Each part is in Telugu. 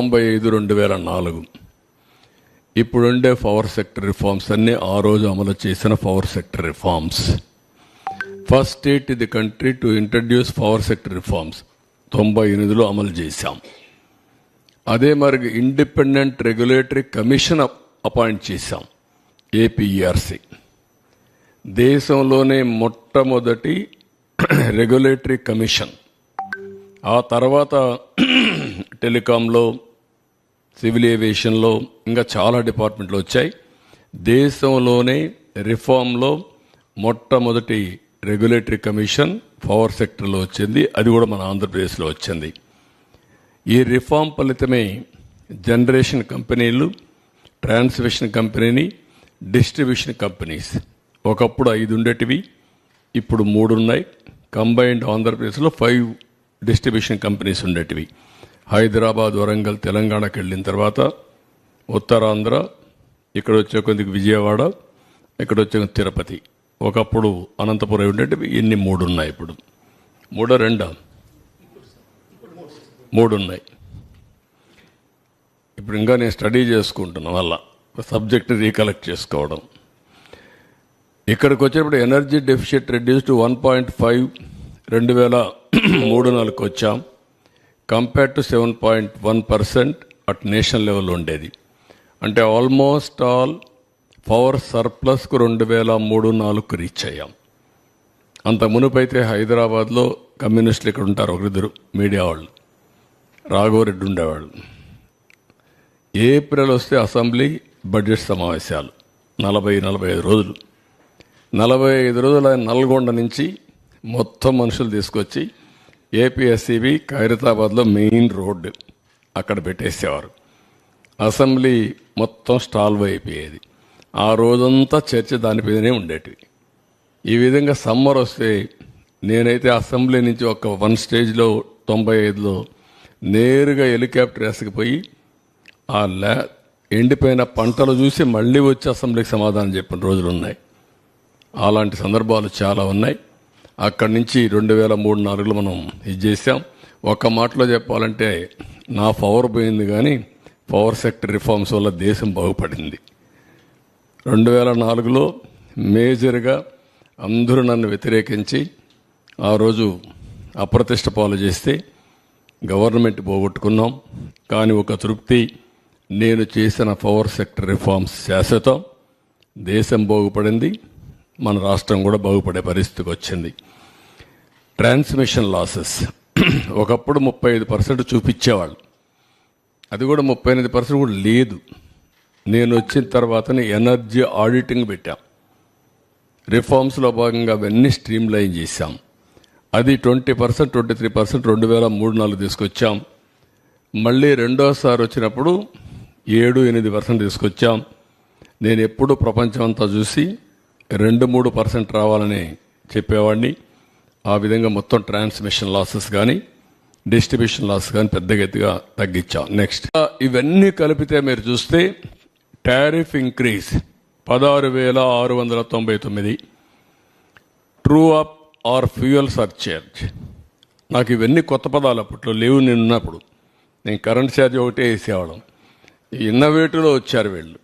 తొంభై ఐదు రెండు వేల నాలుగు. ఇప్పుడుండే పవర్ సెక్టర్ రిఫార్మ్స్ అన్నీ ఆ రోజు అమలు చేసిన power sector reforms first state ఇది country to introduce power sector reforms తొంభై ఎనిమిదిలో అమలు చేశాం. అదే మరి ఇండిపెండెంట్ రెగ్యులేటరీ కమిషన్ అపాయింట్ చేశాం. ఏపీఆర్సి దేశంలోనే మొట్టమొదటి రెగ్యులేటరీ కమిషన్ ఆ తర్వాత టెలికాంలో సివిల్ ఏవియేషన్లో ఇంకా చాలా డిపార్ట్మెంట్లు వచ్చాయి. దేశంలోనే రిఫార్మ్లో మొట్టమొదటి రెగ్యులేటరీ కమిషన్ పవర్ సెక్టర్లో వచ్చింది. అది కూడా మన ఆంధ్రప్రదేశ్లో వచ్చింది. ఈ రిఫార్మ్ ఫలితమే జనరేషన్ కంపెనీలు ట్రాన్స్మిషన్ కంపెనీని డిస్ట్రిబ్యూషన్ కంపెనీస్. ఒకప్పుడు ఐదు ఉండేటివి ఇప్పుడు మూడు ఉన్నాయి. కంబైన్డ్ ఆంధ్రప్రదేశ్లో ఫైవ్ డిస్ట్రిబ్యూషన్ కంపెనీస్ ఉండేటివి. హైదరాబాద్ వరంగల్ తెలంగాణకి వెళ్ళిన తర్వాత ఉత్తరాంధ్ర ఇక్కడ వచ్చే కొద్దికి విజయవాడ ఇక్కడ వచ్చే తిరుపతి. ఒకప్పుడు అనంతపురం ఏంటంటే ఇన్ని మూడు ఉన్నాయి ఇప్పుడు. మూడో రెండా? మూడు ఉన్నాయి ఇప్పుడు ఇంకా నేను స్టడీ చేసుకుంటున్నా వల్ల సబ్జెక్ట్ రీకలెక్ట్ చేసుకోవడం. ఇక్కడికి వచ్చినప్పుడు energy deficit reduce to one point five రెండు వేల మూడు నాలుగుకి వచ్చాం. Compare to seven point one percent at national level ఉండేది. అంటే ఆల్మోస్ట్ ఆల్ పవర్ సర్ప్లస్కు రెండు వేల మూడు నాలుగుకు రీచ్ అయ్యాం. అంత మునుపైతే హైదరాబాద్లో కమ్యూనిస్టులు ఇక్కడ ఉంటారు ఒకరిద్దరు మీడియా వాళ్ళు. రాఘవరెడ్డి ఉండేవాళ్ళు. ఏప్రిల్ వస్తే అసెంబ్లీ బడ్జెట్ సమావేశాలు. నలభై నలభై ఐదు రోజులు. నలభై ఐదు రోజులు ఆయన నల్గొండ నుంచి మొత్తం మనుషులు తీసుకొచ్చి ఏపీఎస్సీబీ ఖైరతాబాద్లో మెయిన్ రోడ్డు అక్కడ పెట్టేసేవారు. అసెంబ్లీ మొత్తం స్టాల్వ్ అయిపోయేది. ఆ రోజంతా చర్చ దానిపైనే ఉండేటివి. ఈ విధంగా సమ్మర్ వస్తే నేనైతే అసెంబ్లీ నుంచి ఒక వన్ స్టేజ్లో తొంభై ఐదులో నేరుగా హెలికాప్టర్ వేసుకుపోయి ఆ ల్యా ఎండిపోయిన పంటలు చూసి మళ్ళీ వచ్చి అసెంబ్లీకి సమాధానం చెప్పిన రోజులు ఉన్నాయి అలాంటి సందర్భాలు చాలా ఉన్నాయి. అక్కడి నుంచి రెండు వేల మూడు నాలుగులో మనం ఇది చేసాం ఒక మాటలో చెప్పాలంటే నా పవర్ పోయింది కానీ పవర్ సెక్టర్ రిఫార్మ్స్ వల్ల దేశం బాగుపడింది. రెండు వేల నాలుగులో మేజర్గా అందరూ నన్ను వ్యతిరేకించి ఆ రోజు అప్రతిష్ట పాలు చేస్తే గవర్నమెంట్ పోగొట్టుకున్నాం. కానీ ఒక తృప్తి నేను చేసిన పవర్ సెక్టర్ రిఫార్మ్స్ శాశ్వతం. దేశం బాగుపడింది. మన రాష్ట్రం కూడా బాగుపడే పరిస్థితికి వచ్చింది. ట్రాన్స్మిషన్ లాసెస్ ఒకప్పుడు ముప్పై ఐదు పర్సెంట్ చూపించేవాళ్ళు. అది కూడా ముప్పై ఎనిమిది పర్సెంట్ కూడా లేదు. నేను వచ్చిన తర్వాతనే ఎనర్జీ ఆడిటింగ్ పెట్టాం. రిఫార్మ్స్లో భాగంగా అవన్నీ స్ట్రీమ్ లైన్ చేశాం. అది twenty percent twenty three percent రెండు వేల మూడు నాలుగు తీసుకొచ్చాం. మళ్ళీ రెండోసారి వచ్చినప్పుడు ఏడు ఎనిమిది పర్సెంట్ తీసుకొచ్చాం. నేను ఎప్పుడు ప్రపంచం అంతా చూసి రెండు మూడు పర్సెంట్ రావాలని చెప్పేవాడిని. ఆ విధంగా మొత్తం ట్రాన్స్మిషన్ లాసెస్ కానీ డిస్ట్రిబ్యూషన్ లాస్ కానీ పెద్ద ఎత్తుగా తగ్గించాం. నెక్స్ట్ ఇవన్నీ కలిపితే మీరు చూస్తే టారిఫ్ ఇంక్రీజ్ పదహారు వేల ఆరు వందల తొంభై తొమ్మిది. True up or fuel surcharge నాకు ఇవన్నీ కొత్త పదాలు అప్పట్లో లేవు నేను ఉన్నప్పుడు నేను కరెంట్ ఛార్జ్ ఒకటే వేసేవాళ్ళం. ఇన్నోవేటివ్లో వచ్చారు వీళ్ళు.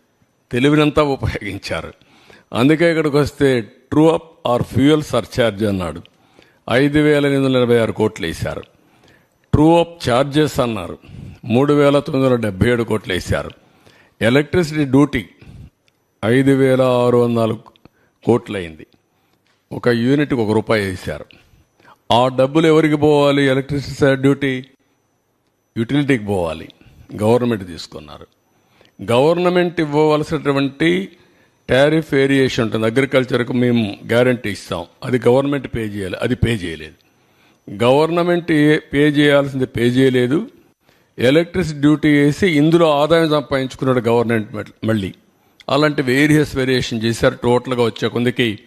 తెలివినంతా ఉపయోగించారు. అందుకే ఇక్కడికి వస్తే true up or fuel surcharge అన్నాడు. ఐదు వేల ఎనిమిది వందల ఎనభై ఆరు కోట్లు వేశారు. ట్రూ అప్ ఛార్జెస్ అన్నారు. మూడు వేల తొమ్మిది వందల డెబ్బై ఏడు కోట్లు వేశారు. ఎలక్ట్రిసిటీ డ్యూటీ ఐదు వేల ఆరు వందల నాలుగు కోట్లు అయింది ఒక యూనిట్కి ఒక రూపాయి వేశారు. ఆ డబ్బులు ఎవరికి పోవాలి? ఎలక్ట్రిసిటీ డ్యూటీ యూటిలిటీకి పోవాలి. గవర్నమెంట్ తీసుకున్నారు. గవర్నమెంట్ ఇవ్వవలసినటువంటి టారిఫ్ వేరియేషన్ ఉంటుంది. అగ్రికల్చర్కు మేము గ్యారంటీ ఇస్తాం. అది గవర్నమెంట్ పే చేయాలి. అది పే చేయలేదు. గవర్నమెంట్ పే చేయాల్సింది పే చేయలేదు. ఎలక్ట్రిసిటీ డ్యూటీ వేసి ఇందులో ఆదాయం సంపాదించుకున్నాడు గవర్నమెంట్ మళ్ళీ- మళ్ళీ. అలాంటి వేరియస్ వేరియేషన్ చేశారు. టోటల్గా వచ్చే కొందికి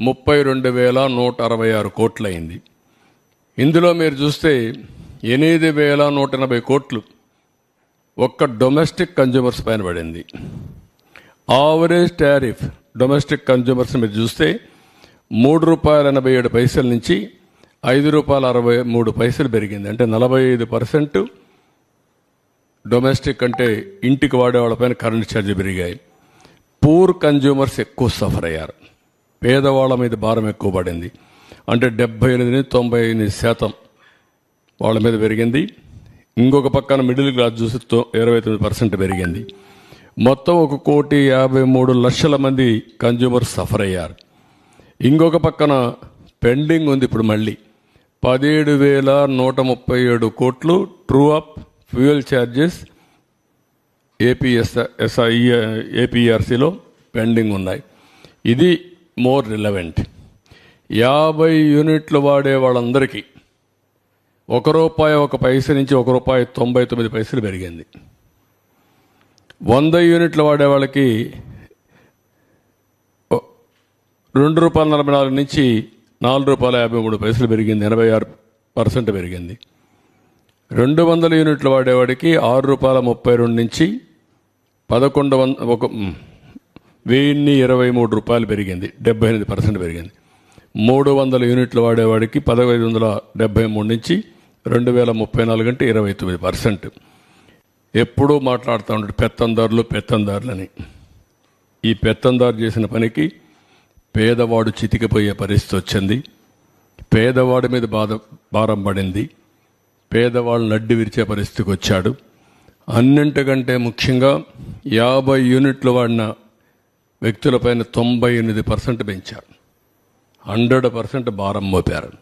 ముప్పై రెండు వేల నూట అరవై ఆరు కోట్లు అయింది ఇందులో మీరు చూస్తే ఎనిమిది వేల నూట ఎనభై కోట్లు ఒక్క డొమెస్టిక్ కన్జ్యూమర్స్ పైన పడింది. ఆవరేజ్ టారిఫ్ డొమెస్టిక్ కన్జ్యూమర్స్ మీరు చూస్తే మూడు రూపాయల ఎనభై ఏడు పైసల నుంచి ఐదు రూపాయల అరవై మూడు పైసలు పెరిగింది. అంటే నలభై ఐదు పర్సెంట్ డొమెస్టిక్ అంటే ఇంటికి వాడే వాళ్ళపైన కరెంట్ ఛార్జీ పెరిగాయి. పూర్ కన్జ్యూమర్స్ ఎక్కువ సఫర్ అయ్యారు. పేదవాళ్ళ మీద భారం ఎక్కువ పడింది. అంటే డెబ్బై ఎనిమిది తొంభై ఎనిమిది శాతం వాళ్ళ మీద పెరిగింది. ఇంకొక పక్కన మిడిల్ క్లాస్ చూసి ఇరవై తొమ్మిది పర్సెంట్ పెరిగింది. మొత్తం ఒక కోటి యాభై మూడు లక్షల మంది కన్జ్యూమర్ సఫర్ అయ్యారు. ఇంకొక పక్కన పెండింగ్ ఉంది ఇప్పుడు మళ్ళీ. పదిహేడు వేల నూట ముప్పై ఏడు కోట్లు true up fuel charges APS SI ఏపీఆర్సీలో pending ఉన్నాయి. ఇది మోర్ రిలవెంట్ యాభై యూనిట్లు వాడే వాళ్ళందరికీ ఒక రూపాయి ఒక పైస నుంచి ఒక రూపాయి తొంభై తొమ్మిది పైసలు పెరిగింది. వంద యూనిట్లు వాడే వాళ్ళకి రెండు రూపాయల నలభై నాలుగు నుంచి నాలుగు రూపాయల యాభై మూడు పైసలు పెరిగింది ఎనభై ఆరు పర్సెంట్ పెరిగింది. రెండు వందల యూనిట్లు వాడేవాడికి ఆరు రూపాయల ముప్పై రెండు నుంచి పదకొండు వంద ఒక వెయ్యిన్ని ఇరవై మూడు రూపాయలు పెరిగింది డెబ్బై ఎనిమిది పర్సెంట్ పెరిగింది. మూడు వందల యూనిట్లు వాడేవాడికి పదహైదు వందల డెబ్బై మూడు నుంచి రెండు వేల ముప్పై నాలుగు అంటే ఇరవై తొమ్మిది పర్సెంట్. ఎప్పుడూ మాట్లాడుతూ ఉంటాడు పెత్తందారులు పెత్తందారులని. ఈ పెత్తందారు చేసిన పనికి పేదవాడు చితికిపోయే పరిస్థితి వచ్చింది. పేదవాడి మీద బాధ భారం పడింది. పేదవాళ్ళు నడ్డి విరిచే పరిస్థితికి వచ్చాడు. అన్నింటికంటే ముఖ్యంగా యాభై యూనిట్లు వాడిన వ్యక్తులపైన తొంభై ఎనిమిది పర్సెంట్ పెంచారు. హండ్రెడ్ పర్సెంట్ భారం మోపారు.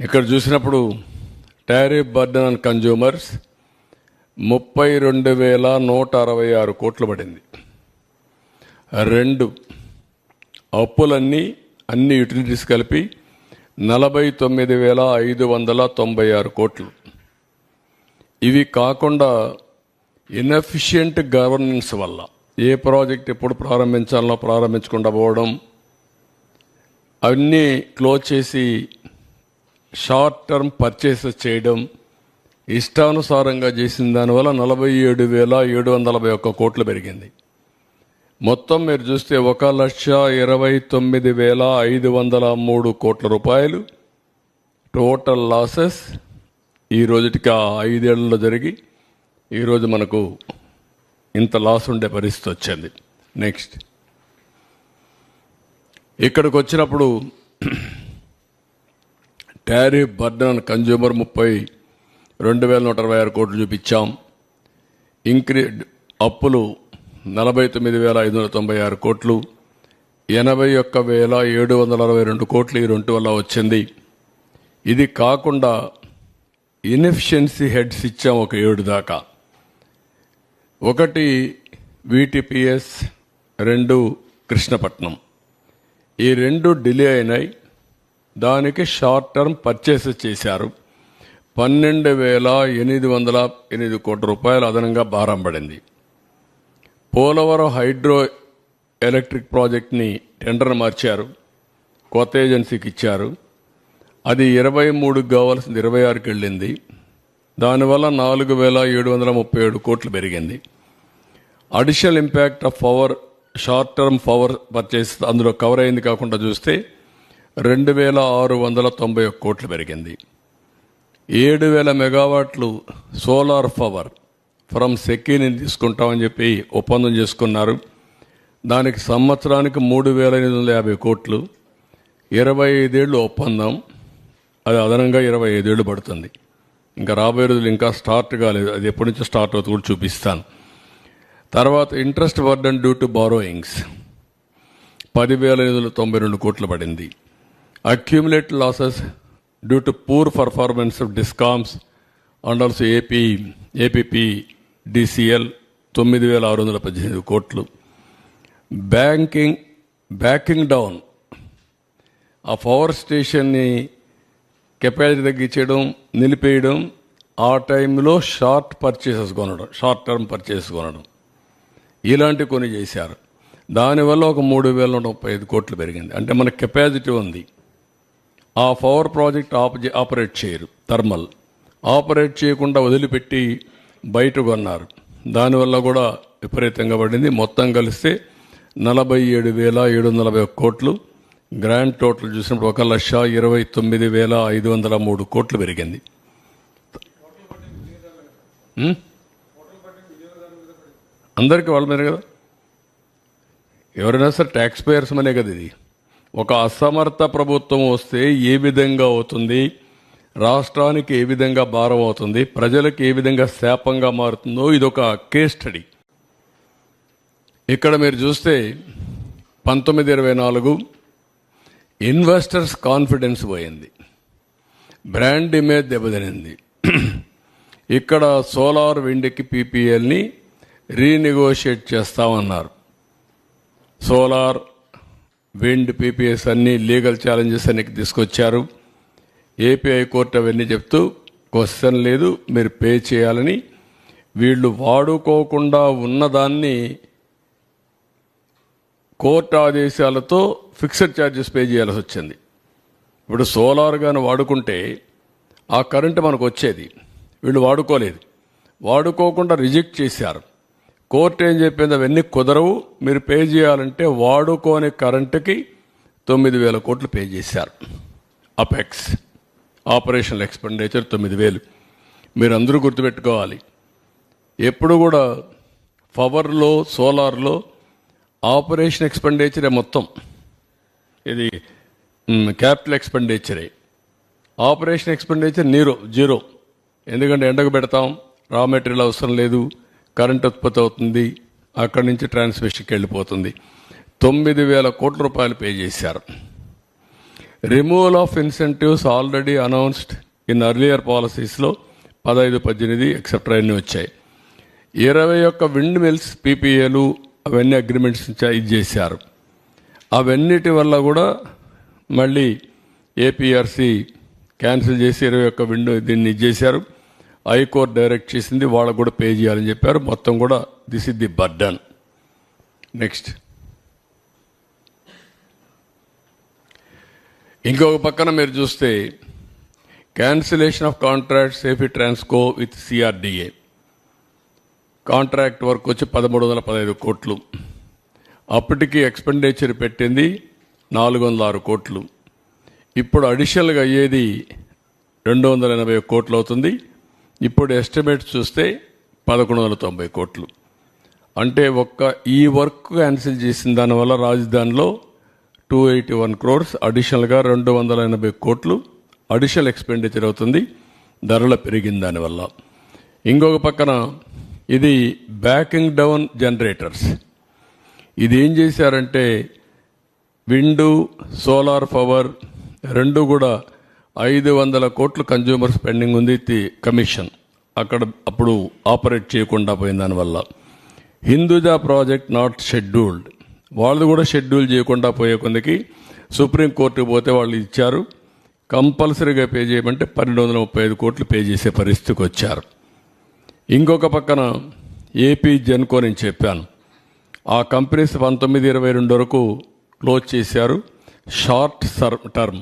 ఇక్కడ చూసినప్పుడు టారిఫ్ బర్డన్ అండ్ కన్జ్యూమర్స్ ముప్పై రెండు వేల నూట అరవై ఆరు కోట్లు పడింది. రెండు అప్పులన్నీ అన్ని యూటిలిటీస్ కలిపి నలభై తొమ్మిది వేల ఐదు వందల తొంభై ఆరు కోట్లు. ఇవి కాకుండా ఇన్ఎఫిషియంట్ గవర్నెన్స్ వల్ల ఏ ప్రాజెక్ట్ ఎప్పుడు ప్రారంభించాలనో ప్రారంభించకుండా పోవడం అవన్నీ క్లోజ్ చేసి షార్ట్ టర్మ్ పర్చేసెస్ చేయడం ఇష్టానుసారంగా చేసిన దానివల్ల నలభై ఏడు వేల ఏడు వందల నలభై ఒక్క కోట్లు పెరిగింది. మొత్తం మీరు చూస్తే ఒక లక్ష ఇరవై తొమ్మిది వేల ఐదు వందల మూడు కోట్ల రూపాయలు. టోటల్ లాసెస్ ఈ రోజుటికి ఆ ఐదేళ్ళలో జరిగి ఈరోజు మనకు ఇంత లాస్ ఉండే పరిస్థితి వచ్చింది. నెక్స్ట్ ఇక్కడికి వచ్చినప్పుడు టారిఫ్ బర్డన్ కన్జ్యూమర్ ముప్పై రెండు వేల నూట అరవై ఆరు కోట్లు చూపించాం. ఇంక్రీ అప్పులు నలభై తొమ్మిది వేల ఐదు వందల తొంభై ఆరు కోట్లు. ఎనభై ఒక్క వేల ఏడు వందల అరవై రెండు కోట్లు ఈ రెండు వల్ల వచ్చింది. ఇది కాకుండా ఇన్ఎఫిషియన్సీ హెడ్స్ ఇచ్చాం ఒక ఏడు దాకా. ఒకటి వీటిపిఎస్ రెండు కృష్ణపట్నం. ఈ రెండు డిలే అయినాయి. దానికి షార్ట్ టర్మ్ పర్చేసెస్ చేశారు. పన్నెండు వేల ఎనిమిది వందల ఎనిమిది కోట్ల రూపాయలు అదనంగా భారం పడింది. పోలవరం హైడ్రో ఎలక్ట్రిక్ ప్రాజెక్ట్ని టెండర్ మార్చారు. కొత్త ఏజెన్సీకి ఇచ్చారు. అది ఇరవై మూడుకి కావాల్సింది ఇరవై ఆరుకి వెళ్ళింది. దానివల్ల నాలుగు వేల ఏడు వందల ముప్పై ఏడు కోట్లు పెరిగింది. Additional impact of power short term power purchase అందులో కవర్ అయింది కాకుండా చూస్తే రెండు వేల ఆరు వందల తొంభై ఒక్క కోట్లు పెరిగింది. ఏడు వేల మెగావాట్లు సోలార్ పవర్ ఫ్రమ్ సెకీని తీసుకుంటామని చెప్పి ఒప్పందం చేసుకున్నారు. దానికి సంవత్సరానికి మూడు వేల ఎనిమిది వందల యాభై కోట్లు. ఇరవై ఐదేళ్ళు ఒప్పందం. అది అదనంగా ఇరవై ఐదేళ్ళు పడుతుంది. ఇంకా రాబోయే రోజులు ఇంకా స్టార్ట్ కాలేదు. అది ఎప్పటి నుంచి స్టార్ట్ అవుతుంది కూడా చూపిస్తాను. తర్వాత interest burden due to borrowings. పదివేల ఎనిమిది వందల తొంభై రెండు కోట్లు పడింది. Accumulate losses due to poor performance of discoms and also AP APP DCL తొమ్మిది వేల ఆరు వందల పద్దెనిమిది కోట్లు. బ్యాంకింగ్ బ్యాకింగ్ డౌన్ ఆ పవర్ స్టేషన్ని కెపాసిటీ తగ్గించడం నిలిపేయడం ఆ టైంలో షార్ట్ పర్చేసెస్ కొనడం షార్ట్ టర్మ్ పర్చేసెస్ కొనడం. ఇలాంటి కొన్ని చేశారు. దానివల్ల ఒక మూడు వేల నూట ముప్పై ఐదు కోట్లు పెరిగింది. అంటే మన కెపాసిటీ ఉంది. ఆ పవర్ ప్రాజెక్ట్ ఆప ఆపరేట్ చేయరు. థర్మల్. ఆపరేట్ చేయకుండా వదిలిపెట్టి బయట కొన్నారు. దానివల్ల కూడా విపరీతంగా పడింది. మొత్తం కలిస్తే నలభై ఏడు వేల ఏడు వందల నలభై కోట్లు. గ్రాండ్ టోటల్ చూసినప్పుడు ఒక లక్ష ఇరవై తొమ్మిది వేల ఐదు వందల మూడు కోట్లు పెరిగింది. అందరికీ వాళ్ళ మీద కదా? ఎవరైనా సరే ట్యాక్స్ పేయర్స్ మనే కదా ఇది. ఒక అసమర్థ ప్రభుత్వం వస్తే ఏ విధంగా అవుతుంది? రాష్ట్రానికి ఏ విధంగా భారం అవుతుంది? ప్రజలకు ఏ విధంగా శాపంగా మారుతుందో ఇది ఒక కేస్ స్టడీ ఇక్కడ మీరు చూస్తే పంతొమ్మిది ఇరవై నాలుగు ఇన్వెస్టర్స్ కాన్ఫిడెన్స్ పోయింది. బ్రాండ్ ఇమేజ్ దెబ్బతినింది. ఇక్కడ సోలార్ విండ్కి పీపీఎల్ని రీనెగోషియేట్ చేస్తామన్నారు. సోలార్ విండ్ పీపీఎస్ అన్ని లీగల్ ఛాలెంజెస్ అన్ని తీసుకొచ్చారు. ఏపీఐ కోర్టు అవన్నీ చెప్తూ క్వశ్చన్ లేదు మీరు పే చేయాలని. వీళ్ళు వాడుకోకుండా ఉన్నదాన్ని కోర్టు ఆదేశాలతో ఫిక్స్డ్ ఛార్జెస్ పే చేయాల్సి వచ్చింది. ఇప్పుడు సోలార్ కానీ వాడుకుంటే ఆ కరెంటు మనకు వచ్చేది. వీళ్ళు వాడుకోలేదు. వాడుకోకుండా రిజెక్ట్ చేశారు. కోర్టు ఏం చెప్పింది? అవన్నీ కుదరవు. మీరు పే చేయాలంటే వాడుకోని కరెంటుకి తొమ్మిది వేల కోట్లు పే చేశారు. అపెక్స్. ఆపరేషనల్ ఎక్స్పెండిచర్ తొమ్మిది వేలు. మీరు అందరూ గుర్తుపెట్టుకోవాలి. ఎప్పుడు కూడా పవర్లో సోలార్లో ఆపరేషన్ ఎక్స్పెండిచరే మొత్తం. ఇది క్యాపిటల్ ఎక్స్పెండిచరే. ఆపరేషన్ ఎక్స్పెండిచర్ నీరో జీరో. ఎందుకంటే ఎండకు పెడతాం. రా మెటీరియల్ అవసరం లేదు. కరెంట్ ఉత్పత్తి అవుతుంది అక్కడి నుంచి ట్రాన్స్మిషన్కి వెళ్ళిపోతుంది. తొమ్మిది వేల కోట్ల రూపాయలు పే చేశారు. Removal of incentives already announced in earlier పాలసీస్లో పదహైదు పద్దెనిమిది ఎక్సెట్రా అన్నీ వచ్చాయి. ఇరవై ఒక్క విండ్ మిల్స్ పీపీఏలు అవన్నీ అగ్రిమెంట్స్ ఇది చేశారు. అవన్నిటి వల్ల కూడా మళ్ళీ ఏపీఆర్సీ క్యాన్సిల్ చేసి ఇరవై ఒక్క విండో దీన్ని ఇది చేశారు. హైకోర్టు డైరెక్ట్ చేసింది వాళ్ళకు కూడా పే చేయాలని చెప్పారు. మొత్తం కూడా this is the burden. Next. ఇంకొక పక్కన మీరు చూస్తే cancellation of contract సేఫీ Transco with CRDA contract work వచ్చి పదమూడు వందల పదహైదు కోట్లు. అప్పటికి ఎక్స్పెండిచర్ పెట్టింది నాలుగు వందల ఆరు కోట్లు. ఇప్పుడు అడిషనల్గా అయ్యేది రెండు వందల ఎనభై కోట్లు అవుతుంది. ఇప్పుడు ఎస్టిమేట్ చూస్తే పదకొండు వందల తొంభై కోట్లు. అంటే ఒక్క ఈ వర్క్ క్యాన్సిల్ చేసిన దానివల్ల రాజధానిలో టూ ఎయిటీ వన్ క్రోర్స్ అడిషనల్గా రెండు వందల ఎనభై కోట్లు అడిషనల్ ఎక్స్పెండిచర్ అవుతుంది ధరల పెరిగిన దానివల్ల ఇంకొక పక్కన ఇది బ్యాకింగ్ డౌన్ జనరేటర్స్ ఇది ఏం చేశారంటే విండు సోలార్ పవర్ రెండు కూడా ఐదు వందల కోట్లు కన్జ్యూమర్ స్పెండింగ్ ఉంది కమిషన్ అక్కడ అప్పుడు ఆపరేట్ చేయకుండా పోయిన దానివల్ల హిందూజా ప్రాజెక్ట్ నాట్ షెడ్యూల్డ్ వాళ్ళు కూడా షెడ్యూల్ చేయకుండా పోయే కొందకి సుప్రీంకోర్టుకు పోతే వాళ్ళు ఇచ్చారు. కంపల్సరీగా పే చేయమంటే పన్నెండు వందల ముప్పై ఐదు కోట్లు పే చేసే పరిస్థితికి వచ్చారు. ఇంకొక పక్కన ఏపీ జెన్కో నేను చెప్పాను. ఆ కంపెనీస్ పంతొమ్మిది ఇరవై రెండు వరకు క్లోజ్ చేశారు. షార్ట్ సర్ టర్మ్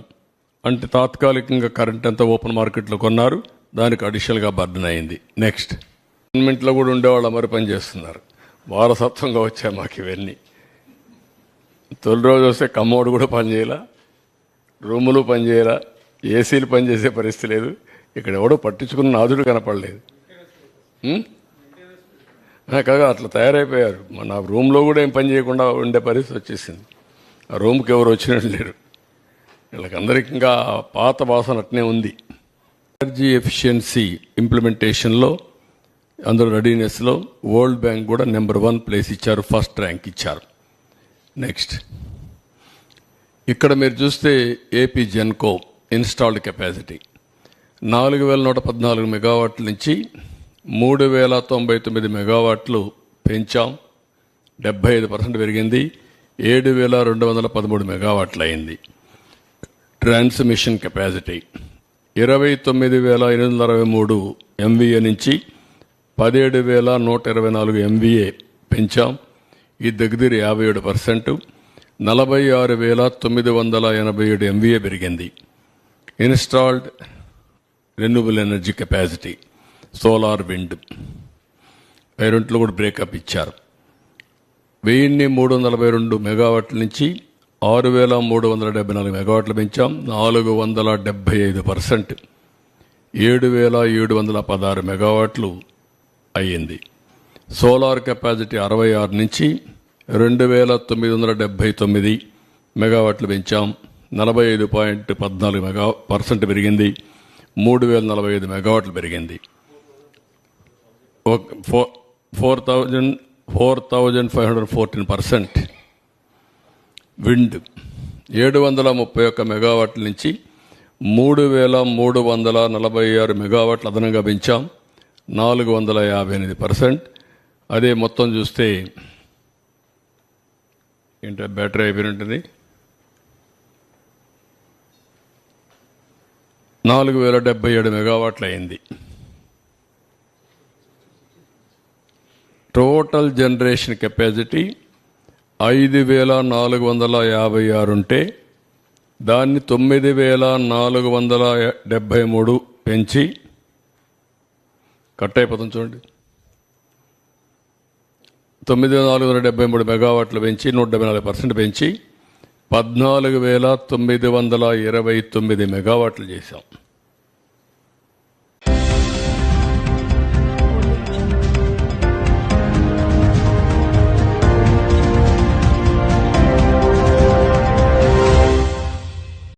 అంటే తాత్కాలికంగా కరెంట్ అంతా ఓపెన్ మార్కెట్లో కొన్నారు. దానికి అడిషనల్గా బర్డన్ అయింది. నెక్స్ట్ గవర్నమెంట్లో కూడా ఉండేవాళ్ళు మరి పని చేస్తున్నారు. వారసత్వంగా వచ్చాయి మాకు ఇవన్నీ. తొలి రోజు వస్తే కమ్మోడు కూడా పనిచేయాల రూములు పనిచేయాల ఏసీలు పనిచేసే పరిస్థితి లేదు. ఇక్కడ ఎవడో పట్టించుకున్న నాదుడు కనపడలేదు. కాగా అట్లా తయారైపోయారు. మన రూమ్లో కూడా ఏం పని చేయకుండా ఉండే పరిస్థితి వచ్చేసింది. ఆ రూమ్కి ఎవరు వచ్చినట్టు లేరు. వీళ్ళకందరికీ ఇంకా పాత వాసన అట్నే ఉంది. ఎనర్జీ ఎఫిషియన్సీ ఇంప్లిమెంటేషన్లో అందరూ రెడీనెస్లో వరల్డ్ బ్యాంక్ కూడా నెంబర్ వన్ ప్లేస్ ఇచ్చారు ఫస్ట్ ర్యాంక్ ఇచ్చారు. నెక్స్ట్ ఇక్కడ మీరు చూస్తే ఏపీ జెన్కో ఇన్స్టాల్డ్ కెపాసిటీ నాలుగు వేల నూట పద్నాలుగు మెగావాట్ల నుంచి మూడు వేల తొంభై తొమ్మిది మెగావాట్లు పెంచాం. డెబ్బై ఐదు పర్సెంట్ పెరిగింది. ఏడు వేల రెండు వందల పదమూడు మెగావాట్లు అయింది. Transmission capacity. ఇరవై తొమ్మిది వేల ఎనిమిది వందల అరవై మూడు ఎంవీఏ నుంచి పదిహేడు వేల నూట ఇరవై నాలుగు ఎంవీఏ పెంచాం. ఈ దగ్గర యాభై ఏడు పర్సెంట్. నలభై ఆరు వేల తొమ్మిది వందల ఎనభై ఏడు ఎంవీఏ పెరిగింది. Installed renewable energy capacity solar wind. పేరెంట్లు కూడా బ్రేకప్ ఇచ్చారు. వెయ్యిన్ని మూడు వందల నలభై రెండు మెగావాట్ల నుంచి ఆరు వేల మూడు వందల డెబ్బై నాలుగు మెగావాట్లు పెంచాం. నాలుగు వందల డెబ్బై ఐదు పర్సెంట్. ఏడు వేల ఏడు వందల పదహారు మెగావాట్లు అయ్యింది. సోలార్ కెపాసిటీ అరవై ఆరు నుంచి రెండు వేల తొమ్మిది వందల డెబ్బై తొమ్మిది మెగావాట్లు పెంచాం. నలభై ఐదు పాయింట్ పద్నాలుగు మెగా పర్సెంట్ పెరిగింది. మూడు వేల నలభై ఐదు మెగావాట్లు పెరిగింది. Four four thousand four thousand five hundred fourteen percent. Wind. ఏడు వందల ముప్పై ఒక్క మెగావాట్ల నుంచి మూడు వేల మూడు వందల నలభై ఆరు మెగావాట్లు అదనంగా పెంచాం. నాలుగు వందల యాభై ఎనిమిది పర్సెంట్. అదే మొత్తం చూస్తే ఏంటో బ్యాటరీ అయిపోయి ఉంటుంది. నాలుగు వేల డెబ్బై ఏడు మెగావాట్లు అయింది. టోటల్ జనరేషన్ కెపాసిటీ ఐదు వేల నాలుగు వందల యాభై ఆరు ఉంటే దాన్ని తొమ్మిది వేల నాలుగు వందల డెబ్భై మూడు పెంచి కట్ అయిపోతుంది చూడండి. తొమ్మిది వేల నాలుగు వందల డెబ్బై మూడు మెగావాట్లు పెంచి నూట డెబ్బై నాలుగు పర్సెంట్ పెంచి పద్నాలుగు వేల తొమ్మిది వందల ఇరవై తొమ్మిది మెగావాట్లు చేశాం.